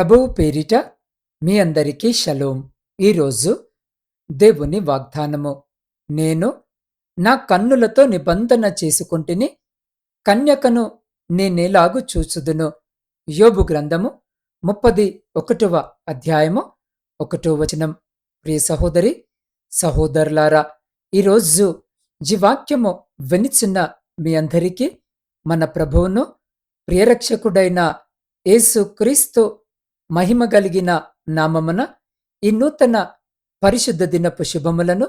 ప్రభువు పేరిట మీ అందరికీ షలోం. ఈరోజు దేవుని వాగ్దానము. నేను నా కన్నులతో నిబంధన చేసుకుంటుని కన్యకను నేనేలాగు చూచుదును. యోబు గ్రంథము ముప్పది ఒకటవ అధ్యాయము ఒకటో వచనం. ప్రియ సహోదరి సహోదరులారా ఈరోజు జీవాక్యము వినిచిన్న మీ అందరికీ మన ప్రభువును ప్రియరక్షకుడైన యేసు క్రీస్తు మహిమ కలిగిన నామమున ఈ నూతన పరిశుద్ధ దినపు శుభములను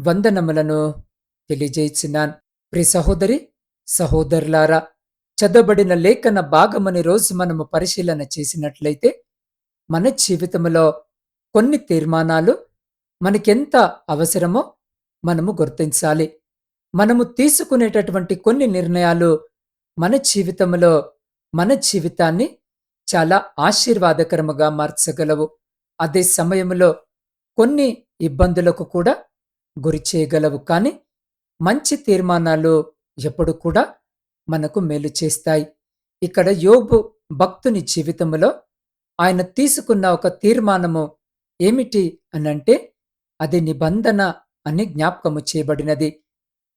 వందనములను తెలియజేసినాన్ ప్రి సహోదరి సహోదరులారా చదవబడిన లేఖన భాగమని రోజు మనము పరిశీలన చేసినట్లయితే మన జీవితంలో కొన్ని తీర్మానాలు మనకెంత అవసరమో మనము గుర్తించాలి. మనము తీసుకునేటటువంటి కొన్ని నిర్ణయాలు మన జీవితంలో మన జీవితాన్ని చాలా ఆశీర్వాదకరముగా మార్చగలవు. అదే సమయంలో కొన్ని ఇబ్బందులకు కూడా గురి చేయగలవు. కానీ మంచి తీర్మానాలు ఎప్పుడు కూడా మనకు మేలు చేస్తాయి. ఇక్కడ యోబు భక్తుని జీవితంలో ఆయన తీసుకున్న ఒక తీర్మానము ఏమిటి అనంటే అది నిబంధన అని జ్ఞాపకము చేయబడినది.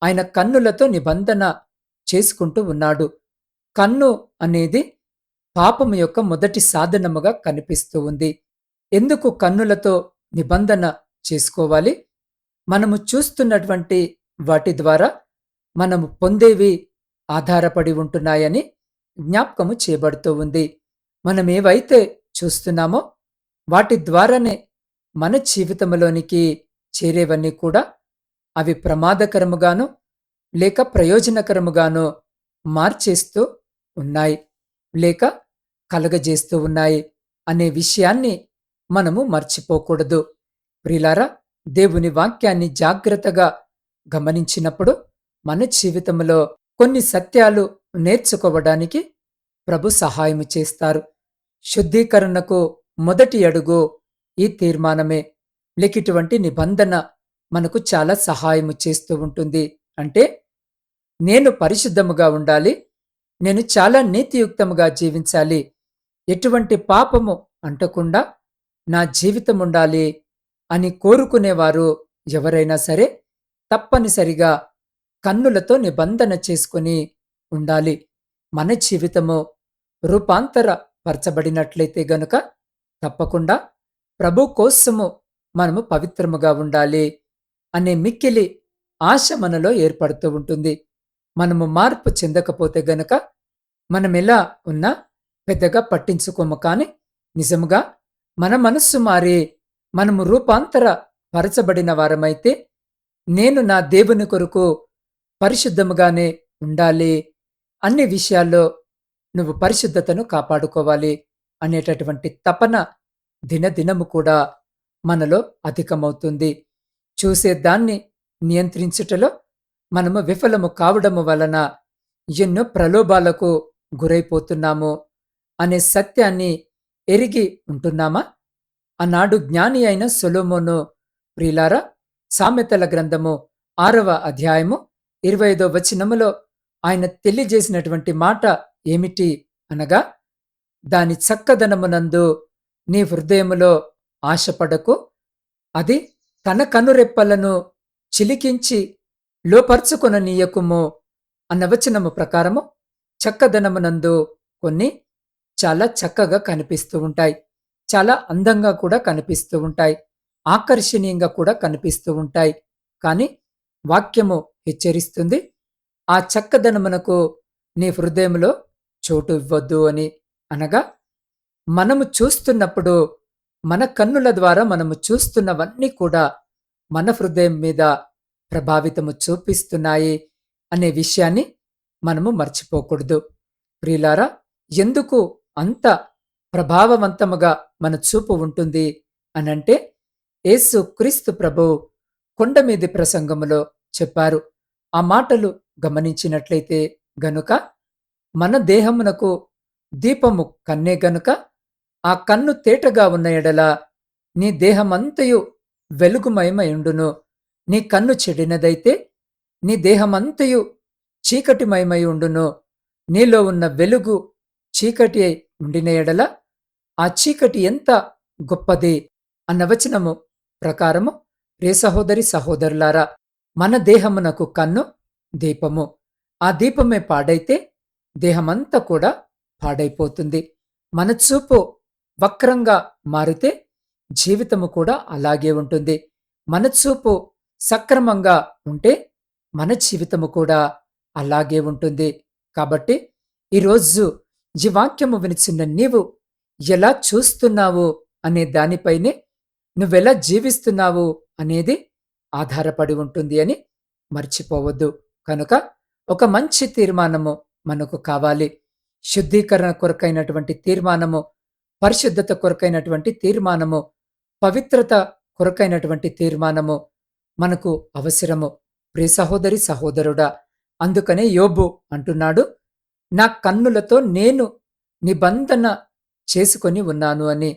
ఆయన కన్నులతో నిబంధన చేసుకుంటూ ఉన్నాడు. కన్ను అనేది పాపము యొక్క మొదటి సాధనముగా కనిపిస్తూ ఉంది. ఎందుకు కన్నులతో నిబంధన చేసుకోవాలి? మనము చూస్తున్నటువంటి వాటి ద్వారా మనము పొందేవి ఆధారపడి ఉంటున్నాయని జ్ఞాపకము చేయబడుతూ ఉంది. మనం ఏవైతే చూస్తున్నామో వాటి ద్వారానే మన జీవితంలోనికి చేరేవన్నీ కూడా అవి ప్రమాదకరముగాను లేక ప్రయోజనకరముగాను మార్చేస్తూ ఉన్నాయి. లేక కలగజేస్తూ ఉన్నాయి అనే విషయాన్ని మనము మర్చిపోకూడదు. ప్రిలారా దేవుని వాక్యాన్ని జాగ్రత్తగా గమనించినప్పుడు మన జీవితంలో కొన్ని సత్యాలు నేర్చుకోవడానికి ప్రభు సహాయం చేస్తారు. శుద్ధీకరణకు మొదటి అడుగు ఈ తీర్మానమే. లేకిటువంటి నిబంధన మనకు చాలా సహాయము చేస్తూ ఉంటుంది. అంటే నేను పరిశుద్ధముగా ఉండాలి నేను చాలా నీతియుక్తముగా జీవించాలి. ఎటువంటి పాపము అంటకుండా నా జీవితం ఉండాలి అని కోరుకునేవారు ఎవరైనా సరే తప్పనిసరిగా కన్నులతో నిబంధన చేసుకుని ఉండాలి. మన జీవితము రూపాంతర పరచబడినట్లయితే గనుక తప్పకుండా ప్రభు కోసము మనము పవిత్రముగా ఉండాలి అనే మిక్కిలి ఆశ మనలో ఏర్పడుతూ ఉంటుంది. మనము మార్పు చెందకపోతే గనక మనం ఎలా ఉన్నా పెద్దగా పట్టించుకోము కానీ నిజముగా మన మనస్సు మారి మనము రూపాంతర పరచబడిన వారమైతే నేను నా దేవుని కొరకు పరిశుద్ధముగానే ఉండాలి. అన్ని విషయాల్లో నువ్వు పరిశుద్ధతను కాపాడుకోవాలి అనేటటువంటి తపన దినదినము కూడా మనలో అధికమవుతుంది. చూసేదాన్ని నియంత్రించుటలో మనము విఫలము కావడము వలన ఎన్నో ప్రలోభాలకు గురైపోతున్నాము అనే సత్యాన్ని ఎరిగి ఉంటున్నామా? ఆనాడు జ్ఞాని అయిన సొలోమోను ప్రిలారా సామెతల గ్రంథము ఆరవ అధ్యాయము ఇరవై ఐదో వచనములో ఆయన తెలియజేసినటువంటి మాట ఏమిటి అనగా దాని చక్కదనమునందు నీ హృదయములో ఆశపడకు. అది తన కనురెప్పలను చిలికించి లోపర్చుకొననీయకుము అన్న వచనము ప్రకారము చక్కదనమునందు కొన్ని చాలా చక్కగా కనిపిస్తూ ఉంటాయి. చాలా అందంగా కూడా కనిపిస్తూ ఉంటాయి. ఆకర్షణీయంగా కూడా కనిపిస్తూ ఉంటాయి. కానీ వాక్యము హెచ్చరిస్తుంది. ఆ చక్కదనమునకు నీ హృదయంలో చోటు ఇవ్వద్దు అని అనగా మనము చూస్తున్నప్పుడు మన కన్నుల ద్వారా మనము చూస్తున్నవన్నీ కూడా మన హృదయం మీద ప్రభావితము చూపిస్తున్నాయి అనే విషయాన్ని మనము మర్చిపోకూడదు. ప్రియులారా ఎందుకు అంత ప్రభావవంతముగా మన చూపు ఉంటుంది అనంటే యేసు క్రీస్తు ప్రభు కొండమీది ప్రసంగములో చెప్పారు. ఆ మాటలు గమనించినట్లయితే గనుక మన దేహమునకు దీపము కన్నే గనుక ఆ కన్ను తేటగా ఉన్న ఎడల నీ దేహమంతయు వెలుగుమయమయుండును నీ కన్ను చెడినదైతే నీ దేహమంతయు చీకటిమయమై ఉండును. నీలో ఉన్న వెలుగు చీకటి అయి ఉండిన ఎడల ఆ చీకటి ఎంత గొప్పది అన్న వచనము ప్రకారము రే సహోదరి సహోదరులారా మన దేహమునకు కన్ను దీపము. ఆ దీపమే పాడైతే దేహమంతా కూడా పాడైపోతుంది. మన చూపు వక్రంగా మారితే జీవితము కూడా అలాగే ఉంటుంది. మన చూపు సక్రమంగా ఉంటే మన జీవితము కూడా అలాగే ఉంటుంది. కాబట్టి ఈరోజు ఈ వాక్యము వినిచిన్న నీవు ఎలా చూస్తున్నావు అనే దానిపైనే నువ్వెలా జీవిస్తున్నావు అనేది ఆధారపడి ఉంటుంది అని మర్చిపోవద్దు. కనుక ఒక మంచి తీర్మానము మనకు కావాలి. శుద్ధీకరణ కొరకైనటువంటి తీర్మానము పరిశుద్ధత కొరకైనటువంటి తీర్మానము పవిత్రత కొరకైనటువంటి తీర్మానము మనకు అవసరము. ప్రియ సహోదరి సహోదరుడా అందుకనే యోబు అంటున్నాడు నా కన్నులతో నేను నిబంధన చేసుకొని ఉన్నాను అని.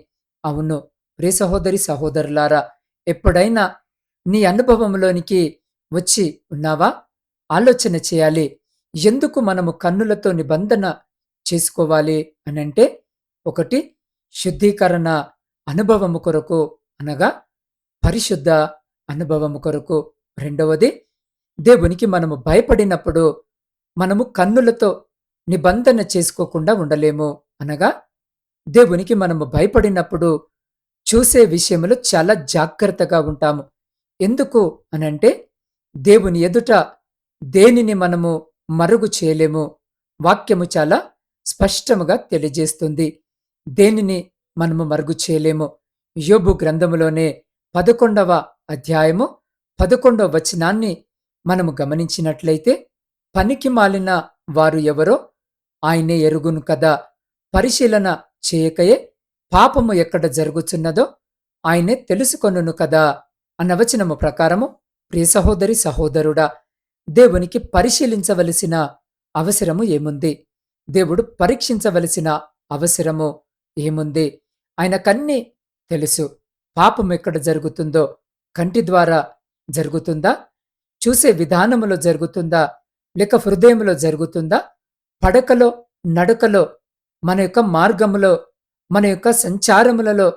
అవును ప్రే సహోదరి సహోదరులారా ఎప్పుడైనా నీ అనుభవంలోనికి వచ్చి ఉన్నావా? ఆలోచన చేయాలి ఎందుకు మనము కన్నులతో నిబంధన చేసుకోవాలి అనంటే ఒకటి శుద్ధీకరణ అనుభవము కొరకు అనగా పరిశుద్ధ అనుభవము కొరకు. రెండవది దేవునికి మనము భయపడినప్పుడు మనము కన్నులతో నిబంధన చేసుకోకుండా ఉండలేము అనగా దేవునికి మనము భయపడినప్పుడు చూసే విషయంలో చాలా జాగ్రత్తగా ఉంటాము. ఎందుకు అనంటే దేవుని ఎదుట దేనిని మనము మరుగు చేయలేము వాక్యము చాలా స్పష్టముగా తెలియజేస్తుంది. దేనిని మనము మరుగు చేయలేము? యోబు గ్రంథములోనే పదకొండవ అధ్యాయము పదకొండవ వచనాన్ని మనము గమనించినట్లయితే పనికి మాలిన వారు ఎవరో ఆయనే ఎరుగును కదా. పరిశీలన చేయకయే పాపము ఎక్కడ జరుగుతున్నదో ఆయనే తెలుసుకొనును కదా అనవచనము ప్రకారము ప్రియ సహోదరి సహోదరుడా దేవునికి పరిశీలించవలసిన అవసరము ఏముంది? దేవుడు పరీక్షించవలసిన అవసరము ఏముంది? ఆయనకన్నీ తెలుసు. పాపం ఎక్కడ జరుగుతుందో? కంటి ద్వారా జరుగుతుందా? చూసే విధానములో జరుగుతుందా? లేక హృదయంలో జరుగుతుందా? పడకలో నడకలో మన యొక్క మార్గములో మన యొక్క సంచారములలో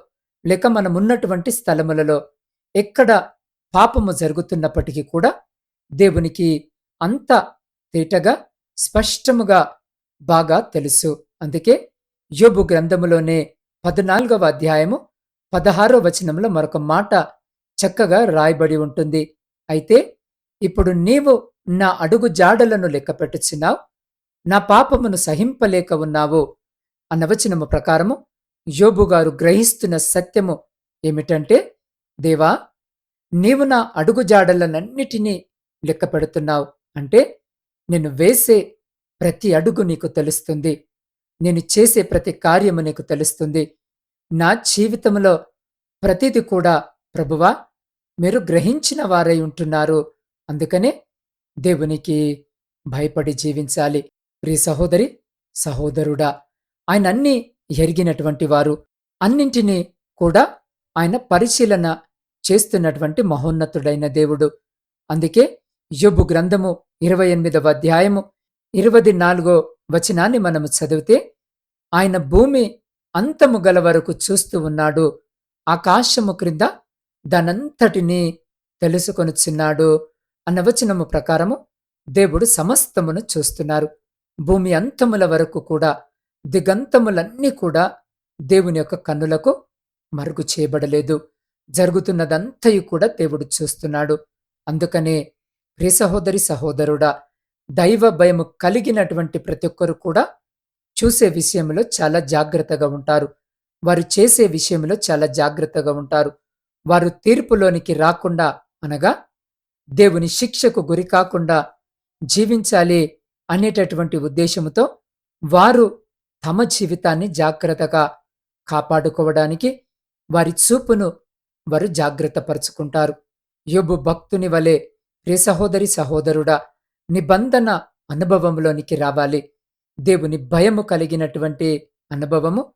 లేక మనమున్నటువంటి స్థలములలో ఎక్కడ పాపము జరుగుతున్నప్పటికీ కూడా దేవునికి అంత తేటగా స్పష్టముగా బాగా తెలుసు. అందుకే యోబు గ్రంథములోనే పద్నాలుగవ అధ్యాయము పదహారో వచనంలో మరొక మాట చక్కగా రాయబడి ఉంటుంది. అయితే ఇప్పుడు నీవు నా అడుగు జాడలను లెక్కపెట్టుచున్నావు నా పాపమును సహింపలేక ఉన్నావు అన్న వచనము ప్రకారము యోబు గారు గ్రహిస్తున్న సత్యము ఏమిటంటే దేవా నీవు నా అడుగు జాడలనన్నిటినీ లెక్క పెడుతున్నావు. అంటే నేను వేసే ప్రతి అడుగు నీకు తెలుస్తుంది. నేను చేసే ప్రతి కార్యము నీకు తెలుస్తుంది. నా జీవితంలో ప్రతిది కూడా ప్రభువా మీరు గ్రహించిన వారై ఉంటున్నారు. అందుకనే దేవునికి భయపడి జీవించాలి. ప్రియ సహోదరి సహోదరుడా ఆయన అన్ని ఎరిగినటువంటి వారు అన్నింటినీ కూడా ఆయన పరిశీలన చేస్తున్నటువంటి మహోన్నతుడైన దేవుడు. అందుకే యొబ్బు గ్రంథము ఇరవై ఎనిమిదవ అధ్యాయము ఇరవై నాలుగో వచనాన్ని మనము చదివితే ఆయన భూమి అంతము గల వరకు చూస్తూ ఉన్నాడు. ఆకాశము క్రింద దానంతటినీ తెలుసుకొనుచున్నాడు. అన్న వచనము ప్రకారము దేవుడు సమస్తమును చూస్తున్నారు. భూమి అంతముల వరకు కూడా దిగంతములన్నీ కూడా దేవుని యొక్క కన్నులకు మరుగు చేయబడలేదు. జరుగుతున్నదంతయు కూడా దేవుడు చూస్తున్నాడు. అందుకనే ప్రియ సహోదరి సహోదరుడా దైవ భయము కలిగినటువంటి ప్రతి ఒక్కరు కూడా చూసే విషయంలో చాలా జాగ్రత్తగా ఉంటారు. వారు చేసే విషయంలో చాలా జాగ్రత్తగా ఉంటారు. వారు తీర్పులోనికి రాకుండా అనగా దేవుని శిక్షకు గురి కాకుండా జీవించాలి అనేటటువంటి ఉద్దేశంతో వారు తమ జీవితాన్ని జాగ్రత్తగా కాపాడుకోవడానికి వారి చూపును వారు జాగ్రత్త పరుచుకుంటారు యోబు భక్తుని వలె ప్రియ సహోదరి సహోదరుడా నిబంధన అనుభవంలోనికి రావాలి. దేవుని భయము కలిగినటువంటి అనుభవము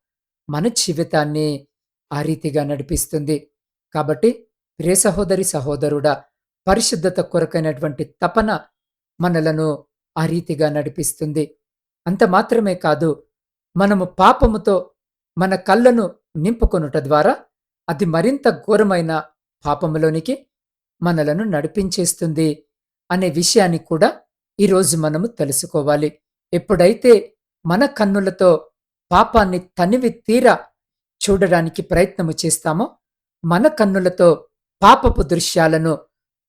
మన జీవితాన్ని ఆ రీతిగా నడిపిస్తుంది. కాబట్టి ప్రియ సహోదరి సహోదరుడా పరిశుద్ధత కొరకైనటువంటి తపన మనలను ఆ రీతిగా నడిపిస్తుంది. అంత మాత్రమే కాదు మనము పాపముతో మన కళ్ళను నింపుకొనుట ద్వారా అది మరింత ఘోరమైన పాపములోనికి మనలను నడిపించేస్తుంది అనే విషయాన్ని కూడా ఈరోజు మనము తెలుసుకోవాలి. ఎప్పుడైతే మన కన్నులతో పాపాన్ని తనివి తీరా చూడడానికి ప్రయత్నము చేస్తామో మన కన్నులతో పాపపు దృశ్యాలను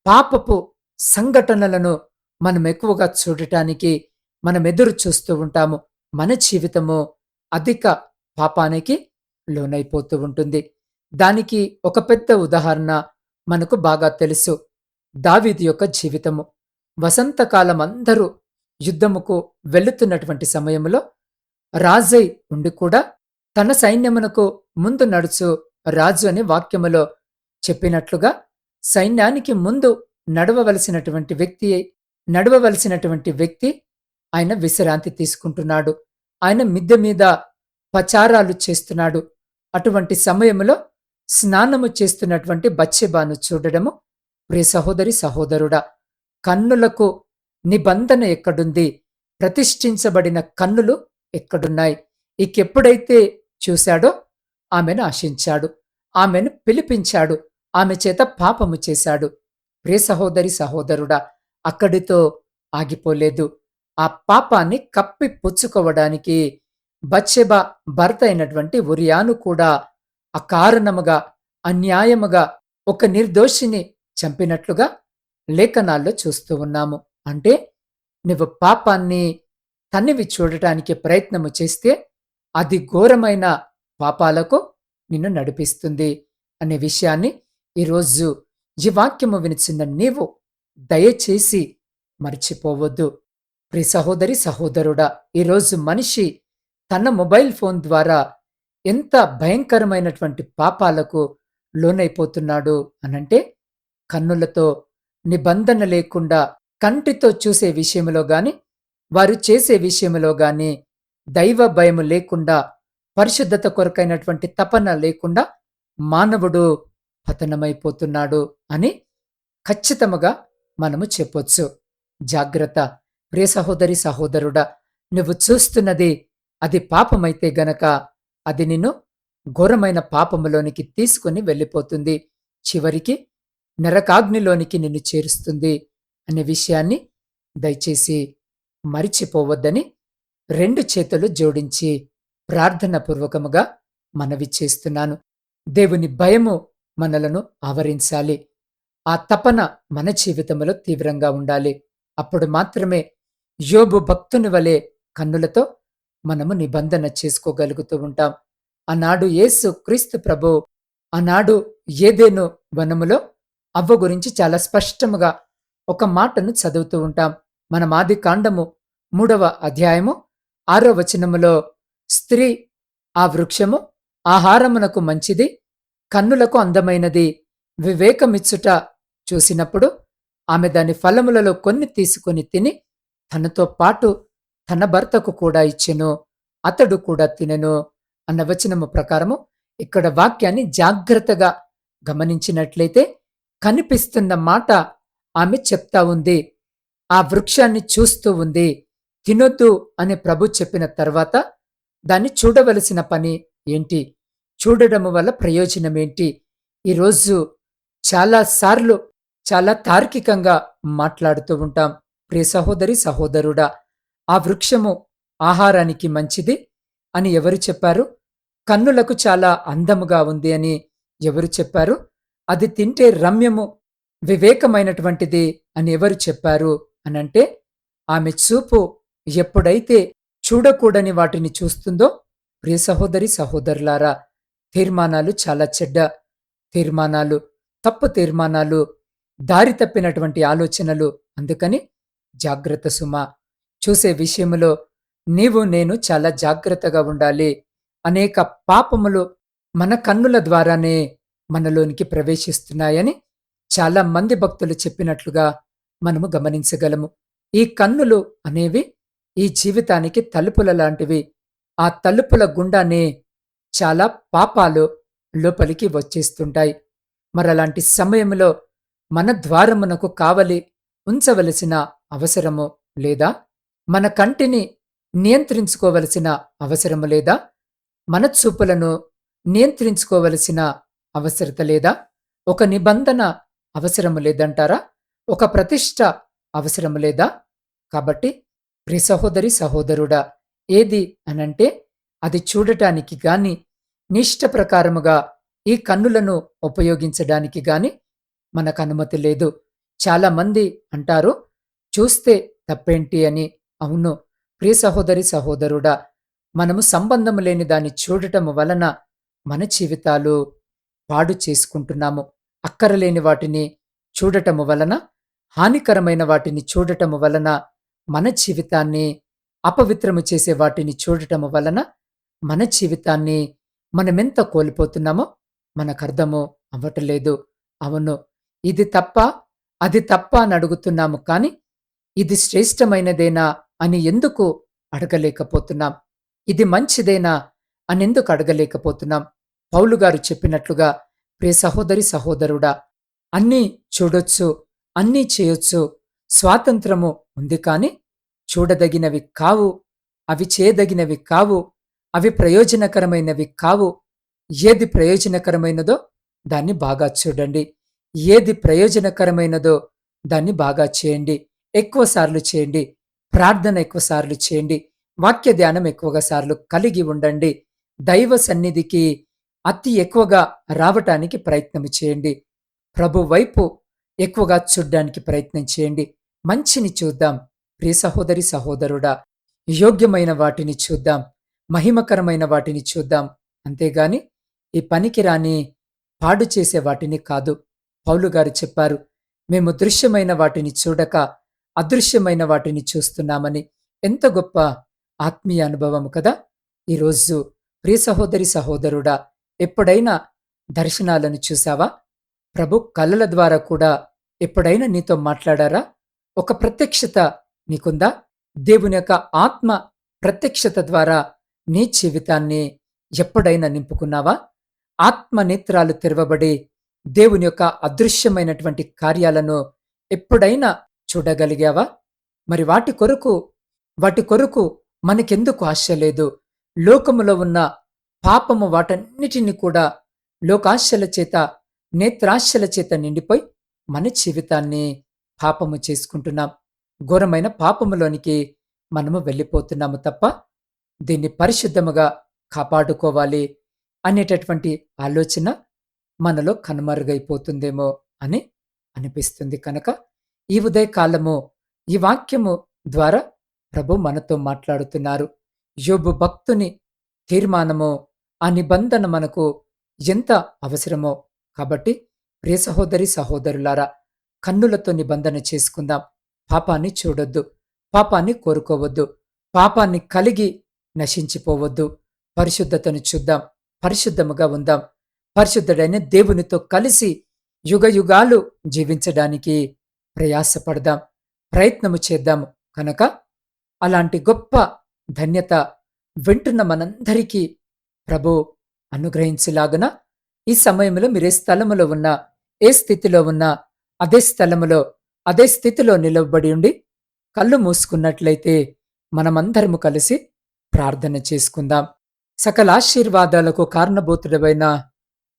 పాపపు సంఘటనలను మనం ఎక్కువగా చూడటానికి మనం ఎదురు చూస్తూ ఉంటాము. మన జీవితము అధిక పాపానికి లోనైపోతూ ఉంటుంది. దానికి ఒక పెద్ద ఉదాహరణ మనకు బాగా తెలుసు. దావీది యొక్క జీవితము. వసంతకాలం అందరూ యుద్ధముకు వెళుతున్నటువంటి సమయంలో రాజై ఉండి కూడా తన సైన్యమునకు ముందు నడుచు రాజు అనే వాక్యములో చెప్పినట్లుగా సైన్యానికి ముందు నడవవలసినటువంటి వ్యక్తి నడవవలసినటువంటి వ్యక్తి ఆయన విశ్రాంతి తీసుకుంటున్నాడు. ఆయన మిద్దె మీద పచారాలు చేస్తున్నాడు. అటువంటి సమయంలో స్నానము చేస్తున్నటువంటి బచ్చెబాను చూడడము. ప్రియ సహోదరి సహోదరుడా కన్నులకు నిబంధన ఎక్కడుంది? ప్రతిష్ఠించబడిన కన్నులు ఎక్కడున్నాయి? ఇకెప్పుడైతే చూశాడో ఆమెను ఆశించాడు. ఆమెను పిలిపించాడు. ఆమె చేత పాపము చేశాడు. ప్రే సహోదరి సహోదరుడా అక్కడితో ఆగిపోలేదు. ఆ పాపాన్ని కప్పి పుచ్చుకోవడానికి బచ్చెబ భర్త అయినటువంటి ఉరియాను కూడా అకారణముగా అన్యాయముగా ఒక నిర్దోషిని చంపినట్లుగా లేఖనాల్లో చూస్తూ ఉన్నాము. అంటే నువ్వు పాపాన్ని తన్నివి చూడటానికి ప్రయత్నము చేస్తే అది ఘోరమైన పాపాలకు నిన్ను నడిపిస్తుంది అనే విషయాన్ని ఈరోజు ఈ వాక్యము వినిచిన నీవు దయచేసి మర్చిపోవద్దు. ప్రి సహోదరి సహోదరుడా ఈరోజు మనిషి తన మొబైల్ ఫోన్ ద్వారా ఎంత భయంకరమైనటువంటి పాపాలకు లోనైపోతున్నాడు అనంటే కన్నులతో నిబంధన లేకుండా కంటితో చూసే విషయంలో గాని వారు చేసే విషయంలో గాని దైవ భయము లేకుండా పరిశుద్ధత కొరకైనటువంటి తపన లేకుండా మానవుడు పతనమైపోతున్నాడు అని ఖచ్చితముగా మనము చెప్పొచ్చు. జాగ్రత్త. ప్రియ సహోదరి సహోదరుడా నువ్వు చూస్తున్నది అది పాపమైతే గనక అది నిన్ను ఘోరమైన పాపములోనికి తీసుకుని వెళ్ళిపోతుంది. చివరికి నరకాగ్నిలోనికి నిన్ను చేరుస్తుంది అనే విషయాన్ని దయచేసి మరిచిపోవద్దని రెండు చేతులు జోడించి ప్రార్థనపూర్వకముగా మనవి చేస్తున్నాను. దేవుని భయము మనలను ఆవరించాలి. ఆ తపన మన జీవితంలో తీవ్రంగా ఉండాలి. అప్పుడు మాత్రమే యోబు భక్తుని వలె కన్నులతో మనము నిబంధన చేసుకోగలుగుతూ ఉంటాం. ఆనాడు యేసు క్రీస్తు ప్రభు ఆనాడు ఏదేను వనములో అవ్వ గురించి చాలా స్పష్టముగా ఒక మాటను చదువుతూ ఉంటాం. మన మాది కాండము మూడవ అధ్యాయము ఆరో వచనములో స్త్రీ ఆ వృక్షము ఆహారమునకు మంచిది కన్నులకు అందమైనది వివేకమిచ్చుట చూసినప్పుడు ఆమె దాని ఫలములలో కొన్ని తీసుకొని తిని తనతో పాటు తన భర్తకు కూడా ఇచ్చెను అతడు కూడా తినెను అన్న వచనము ప్రకారము ఇక్కడ వాక్యాన్ని జాగ్రత్తగా గమనించినట్లయితే కనిపిస్తున్న మాట ఆమె చెప్తా ఉంది ఆ వృక్షాన్ని చూస్తూ ఉంది తినొద్దు అని ప్రభు చెప్పిన తర్వాత దాన్ని చూడవలసిన పని ఏంటి? చూడడము వల్ల ప్రయోజనం ఏంటి? ఈరోజు చాలాసార్లు చాలా తార్కికంగా మాట్లాడుతూ ఉంటాం. ప్రియ సహోదరి సహోదరుడా ఆ వృక్షము ఆహారానికి మంచిది అని ఎవరు చెప్పారు? కన్నులకు చాలా అందముగా ఉంది అని ఎవరు చెప్పారు? అది తింటే రమ్యము వివేకమైనటువంటిది అని ఎవరు చెప్పారు? అనంటే ఆమె చూపు ఎప్పుడైతే చూడకూడని వాటిని చూస్తుందో ప్రియ సహోదరి సహోదరులారా తీర్మానాలు చాలా చెడ్డ తీర్మానాలు తప్పు తీర్మానాలు దారి తప్పినటువంటి ఆలోచనలు. అందుకని జాగ్రత్త సుమ చూసే విషయములో నీవు నేను చాలా జాగ్రత్తగా ఉండాలి. అనేక పాపములు మన కన్నుల ద్వారానే మనలోనికి ప్రవేశిస్తున్నాయని చాలా మంది భక్తులు చెప్పినట్లుగా మనము గమనించగలము. ఈ కన్నులు అనేవి ఈ జీవితానికి తలుపుల లాంటివి. ఆ తలుపుల గుండానే చాలా పాపాలు లోపలికి వచ్చేస్తుంటాయి. మరలాంటి సమయంలో మన ద్వారమునకు కావలి ఉంచవలసిన అవసరము లేదా? మన కంటిని నియంత్రించుకోవలసిన అవసరము లేదా? మన చూపులను నియంత్రించుకోవలసిన అవసరత లేదా? ఒక నిబంధన అవసరము లేదంటారా? ఒక ప్రతిష్ట అవసరము లేదా? కాబట్టి ప్రి సహోదరి సహోదరుడా ఏది అనంటే అది చూడటానికి గాని నిష్ట ప్రకారముగా ఈ కన్నులను ఉపయోగించడానికి గాని మనకు అనుమతి లేదు. చాలామంది అంటారు చూస్తే తప్పేంటి అని? అవును ప్రియ సహోదరి సహోదరుడా మనము సంబంధం లేని దాన్ని చూడటం వలన మన జీవితాలు పాడు చేసుకుంటున్నాము. అక్కరలేని వాటిని చూడటము వలన హానికరమైన వాటిని చూడటము వలన మన జీవితాన్ని అపవిత్రము చేసే వాటిని చూడటము వలన మన జీవితాన్ని మనమెంత కోల్పోతున్నామో మనకు అర్థము అవ్వటలేదు. అవును ఇది తప్ప అది తప్ప అని అడుగుతున్నాము కానీ ఇది శ్రేష్టమైనదేనా అని ఎందుకు అడగలేకపోతున్నాం? ఇది మంచిదేనా అని ఎందుకు అడగలేకపోతున్నాం? పౌలు గారు చెప్పినట్లుగా ప్రియ సహోదరి సహోదరుడా అన్నీ చూడొచ్చు అన్నీ చేయొచ్చు స్వాతంత్రము ఉంది కాని చూడదగినవి కావు అవి చేయదగినవి కావు అవి ప్రయోజనకరమైనవి కావు. ఏది ప్రయోజనకరమైనదో దాన్ని బాగా చూడండి. ఏది ప్రయోజనకరమైనదో దాన్ని బాగా చేయండి. ఎక్కువ సార్లు చేయండి. ప్రార్థన ఎక్కువ సార్లు చేయండి. వాక్య ధ్యానం ఎక్కువగా సార్లు కలిగి ఉండండి. దైవ సన్నిధికి అతి ఎక్కువగా రావటానికి ప్రయత్నం చేయండి. ప్రభు వైపు ఎక్కువగా చూడ్డానికి ప్రయత్నం చేయండి. మంచిని చూద్దాం. ప్రియ సహోదరి సహోదరుడా యోగ్యమైన వాటిని చూద్దాం. మహిమకరమైన వాటిని చూద్దాం. అంతేగాని ఈ పనికి రాని పాడు చేసే వాటిని కాదు. పౌలు గారు చెప్పారు మేము దృశ్యమైన వాటిని చూడక అదృశ్యమైన వాటిని చూస్తున్నామని. ఎంత గొప్ప ఆత్మీయ అనుభవం కదా! ఈరోజు ప్రియ సహోదరి సహోదరుడా ఎప్పుడైనా దర్శనాలను చూశావా? ప్రభు కళల ద్వారా కూడా ఎప్పుడైనా నీతో మాట్లాడారా? ఒక ప్రత్యక్షత నీకుందా? దేవుని యొక్క ఆత్మ ప్రత్యక్షత ద్వారా నీ జీవితాన్ని ఎప్పుడైనా నింపుకున్నావా? ఆత్మ నేత్రాలు తెరవబడి దేవుని యొక్క అదృశ్యమైనటువంటి కార్యాలను ఎప్పుడైనా చూడగలిగావా? మరి వాటి కొరకు వాటి కొరకు మనకెందుకు ఆశ లేదు? లోకములో ఉన్న పాపము వాటన్నిటిని కూడా లోకాశల చేత నేత్రాశల చేత నిండిపోయి మన జీవితాన్ని పాపము చేసుకుంటున్నాం. ఘోరమైన పాపములోనికి మనము వెళ్ళిపోతున్నాము తప్ప దీన్ని పరిశుద్ధముగా కాపాడుకోవాలి అనేటటువంటి ఆలోచన మనలో కనుమరుగైపోతుందేమో అని అనిపిస్తుంది కనుక ఈ ఉదయకాలము ఈ వాక్యము ద్వారా ప్రభు మనతో మాట్లాడుతున్నారు. యోబు భక్తుని తీర్మానము ఆ నిబంధన మనకు ఎంత అవసరమో కాబట్టి ప్రియ సహోదరి సహోదరులారా కన్నులతో నిబంధన చేసుకుందాం. పాపాన్ని చూడొద్దు పాపాన్ని కోరుకోవద్దు పాపాన్ని కలిగి నశించిపోవద్దు. పరిశుద్ధతను చూద్దాం. పరిశుద్ధముగా ఉందాం. పరిశుద్ధుడైన దేవునితో కలిసి యుగ యుగాలు జీవించడానికి ప్రయాసపడదాం. ప్రయత్నము చేద్దాము కనుక అలాంటి గొప్ప ధన్యత వింటున్న మనందరికీ ప్రభు అనుగ్రహించలాగున ఈ సమయంలో మీరే స్థలములో ఉన్నా ఏ స్థితిలో ఉన్నా అదే స్థలములో అదే స్థితిలో నిలవబడి ఉండి కళ్ళు మూసుకున్నట్లయితే మనమందరము కలిసి ప్రార్థన చేసుకుందాం. సకల ఆశీర్వాదాలకు కారణభూతుడమైన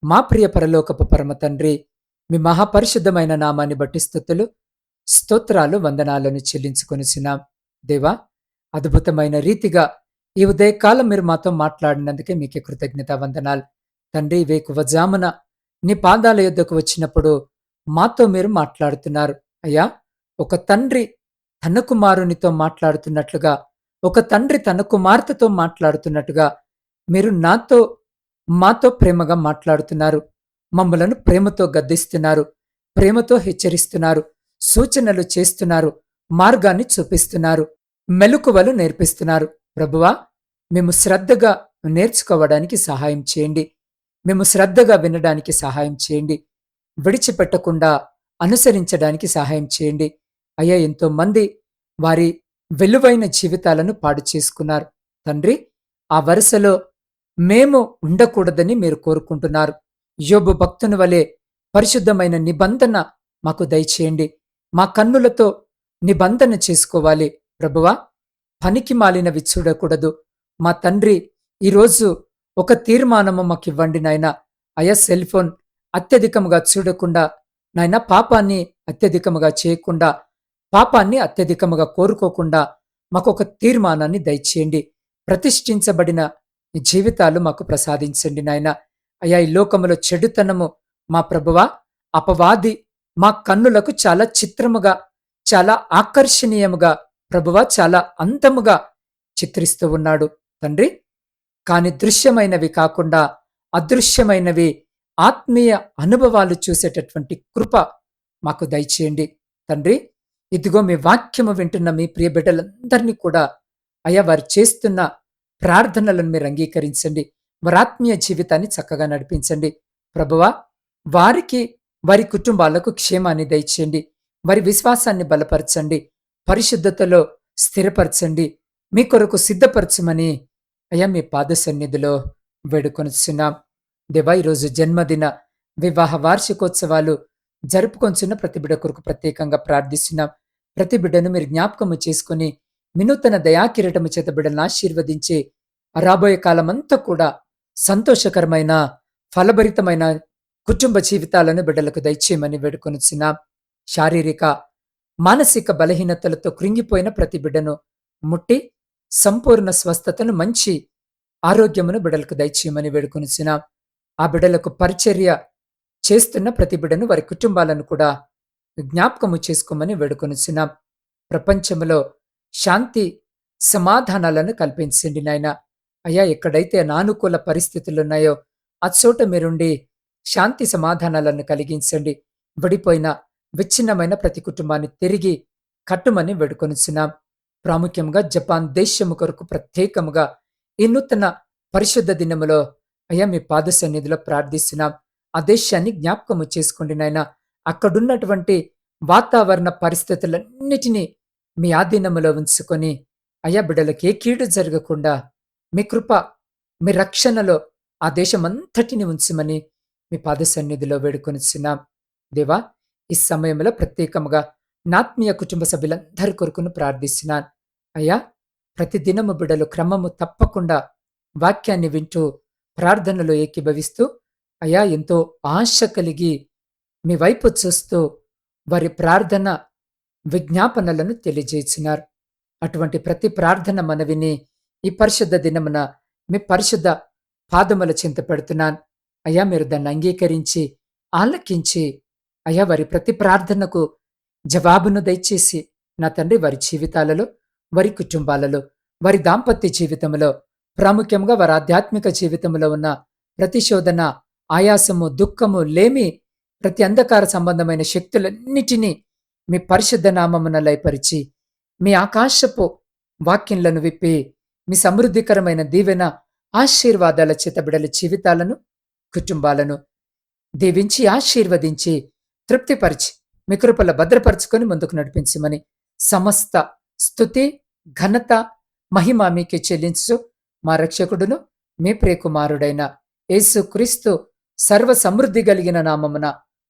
మా ప్రియ పరలోకపు పరమ తండ్రి మీ మహాపరిశుద్ధమైన నామాన్ని బట్టి స్థుతులు స్తోత్రాలు వందనాలను చెల్లించుకొనిసినాం దేవా అద్భుతమైన రీతిగా ఈ ఉదయకాలం మీరు మాతో మాట్లాడినందుకే మీకే కృతజ్ఞత వందనాలు. తండ్రి వేకువజామున నీ పాదాల యొద్దకు వచ్చినప్పుడు మాతో మీరు మాట్లాడుతున్నారు. అయ్యా ఒక తండ్రి తన కుమారునితో మాట్లాడుతున్నట్లుగా ఒక తండ్రి తన కుమార్తెతో మాట్లాడుతున్నట్టుగా మీరు నాతో మాతో ప్రేమగా మాట్లాడుతున్నారు. మమ్మలను ప్రేమతో గద్దిస్తున్నారు. ప్రేమతో హెచ్చరిస్తున్నారు. సూచనలు చేస్తున్నారు. మార్గాన్ని చూపిస్తున్నారు. మెలకువలు నేర్పిస్తున్నారు. ప్రభువా మేము శ్రద్ధగా నేర్చుకోవడానికి సహాయం చేయండి. మేము శ్రద్ధగా వినడానికి సహాయం చేయండి. విడిచిపెట్టకుండా అనుసరించడానికి సహాయం చేయండి. అయ్యా ఎంతో మంది వారి వెలువైన జీవితాలను పాడు చేసుకున్నారు. తండ్రి ఆ వరుసలో మేము ఉండకూడదని మీరు కోరుకుంటున్నారు. యోబు భక్తుని వలె పరిశుద్ధమైన నిబంధన మాకు దయచేయండి. మా కన్నులతో నిబంధన చేసుకోవాలి. ప్రభువా పనికి మాలినవి చూడకూడదు. మా తండ్రి ఈరోజు ఒక తీర్మానము మాకు ఇవ్వండి నాయన. అయా సెల్ ఫోన్ అత్యధికముగా చూడకుండా నాయన పాపాన్ని అత్యధికముగా చేయకుండా పాపాన్ని అత్యధికముగా కోరుకోకుండా మాకొక తీర్మానాన్ని దయచేయండి. ప్రతిష్ఠించబడిన జీవితాలు మాకు ప్రసాదించండి నాయన. అయ్యా ఈ లోకములో చెడుతనము మా ప్రభువ అపవాది మా కన్నులకు చాలా చిత్రముగా చాలా ఆకర్షణీయముగా ప్రభువ చాలా అంతముగా చిత్రిస్తూ ఉన్నాడు. తండ్రి కాని దృశ్యమైనవి కాకుండా అదృశ్యమైనవి ఆత్మీయ అనుభవాలు చూసేటటువంటి కృప మాకు దయచేయండి. తండ్రి ఇదిగో మీ వాక్యము వింటున్న మీ ప్రియ బిడ్డలందరినీ కూడా అయ్యా వారు చేస్తున్న ప్రార్థనలను మీరు అంగీకరించండి. వారి ఆత్మీయ జీవితాన్ని చక్కగా నడిపించండి. ప్రభువా వారికి వారి కుటుంబాలకు క్షేమాన్ని దయచేయండి. వారి విశ్వాసాన్ని బలపరచండి. పరిశుద్ధతలో స్థిరపరచండి. మీ కొరకు సిద్ధపరచమని అయ్యా మీ పాద సన్నిధిలో వేడుకొనిచున్నాం. దేవా ఈరోజు జన్మదిన వివాహ వార్షికోత్సవాలు జరుపుకొంచున్న ప్రతి బిడ కొరకు ప్రత్యేకంగా ప్రార్థిస్తున్నాం. ప్రతి బిడ్డను మీరు జ్ఞాపకము చేసుకుని వినూతన దయాకిరటము చేత బిడ్డలను ఆశీర్వదించి రాబోయే కాలమంతా కూడా సంతోషకరమైన ఫలభరితమైన కుటుంబ జీవితాలను బిడ్డలకు దయచేయమని వేడుకొనిచ్చిన శారీరక మానసిక బలహీనతలతో కృంగిపోయిన ప్రతి బిడ్డను ముట్టి సంపూర్ణ స్వస్థతను మంచి ఆరోగ్యమును బిడ్డలకు దయచేయమని వేడుకొనిచ్చిన ఆ బిడ్డలకు పరిచర్య చేస్తున్న ప్రతి బిడ్డను వారి కుటుంబాలను కూడా జ్ఞాపకము చేసుకోమని వేడుకొనిచున్నాం ప్రపంచంలో శాంతి సమాధానాలను కల్పించండి నాయన. అయ్యా ఎక్కడైతే అనానుకూల పరిస్థితులు ఉన్నాయో మీరుండి శాంతి సమాధానాలను కలిగించండి. విడిపోయిన విచ్ఛిన్నమైన ప్రతి కుటుంబాన్ని తిరిగి కట్టుమని వేడుకొనిచున్నాం. ప్రాముఖ్యంగా జపాన్ దేశము కొరకు ప్రత్యేకముగా ఈ నూతన పరిశుద్ధ దినములో అయ్యా మీ పాద సన్నిధిలో ప్రార్థిస్తున్నాం. ఆ దేశాన్ని జ్ఞాపకము చేసుకోండి నాయనా. అక్కడున్నటువంటి వాతావరణ పరిస్థితులన్నిటినీ మీ ఆధీనములో ఉంచుకొని అయ్యా బిడ్డలకు ఏ కీడు జరగకుండా మీ కృప మీ రక్షణలో ఆ దేశమంతటిని ఉంచమని మీ పాద సన్నిధిలో వేడుకొనిచున్నాం. దేవా ఈ సమయంలో ప్రత్యేకముగా నాత్మీయ కుటుంబ సభ్యులందరి కొరకును ప్రార్థిస్తున్నాను. అయ్యా ప్రతి దినము బిడ్డలు క్రమము తప్పకుండా వాక్యాన్ని వింటూ ప్రార్థనలో ఏకీభవిస్తూ అయ్యా ఎంతో ఆశ కలిగి మీ వైపు చూస్తూ వారి ప్రార్థన విజ్ఞాపనలను తెలియజేసినారు. అటువంటి ప్రతి ప్రార్థన మనవిని ఈ పరిశుద్ధ దినమున మీ పరిశుద్ధ పాదముల చింత పెడుతున్నాను. అయ్యా మీరు దాన్ని అంగీకరించి ఆలకించి అయ్యా వారి ప్రతి ప్రార్థనకు జవాబును దయచేసి నా తండ్రి వారి జీవితాలలో వారి కుటుంబాలలో వారి దాంపత్య జీవితంలో ప్రాముఖ్యంగా వారి ఆధ్యాత్మిక జీవితంలో ఉన్న ప్రతిశోధన ఆయాసము దుఃఖము లేమి ప్రతి అంధకార సంబంధమైన శక్తులన్నిటినీ మీ పరిశుద్ధ నామమున లయపరిచి మీ ఆకాశపు వాక్యంలను విప్పి మీ సమృద్ధికరమైన దీవెన ఆశీర్వాదాల చేతబిడల జీవితాలను కుటుంబాలను దీవించి ఆశీర్వదించి తృప్తిపరిచి మీ కృపల భద్రపరుచుకొని ముందుకు నడిపించమని సమస్త స్థుతి ఘనత మహిమ మీకే చెల్లించు. మా రక్షకుడును మీ ప్రియకుమారుడైన యేసుక్రీస్తు సర్వ సమృద్ధి కలిగిన నామమున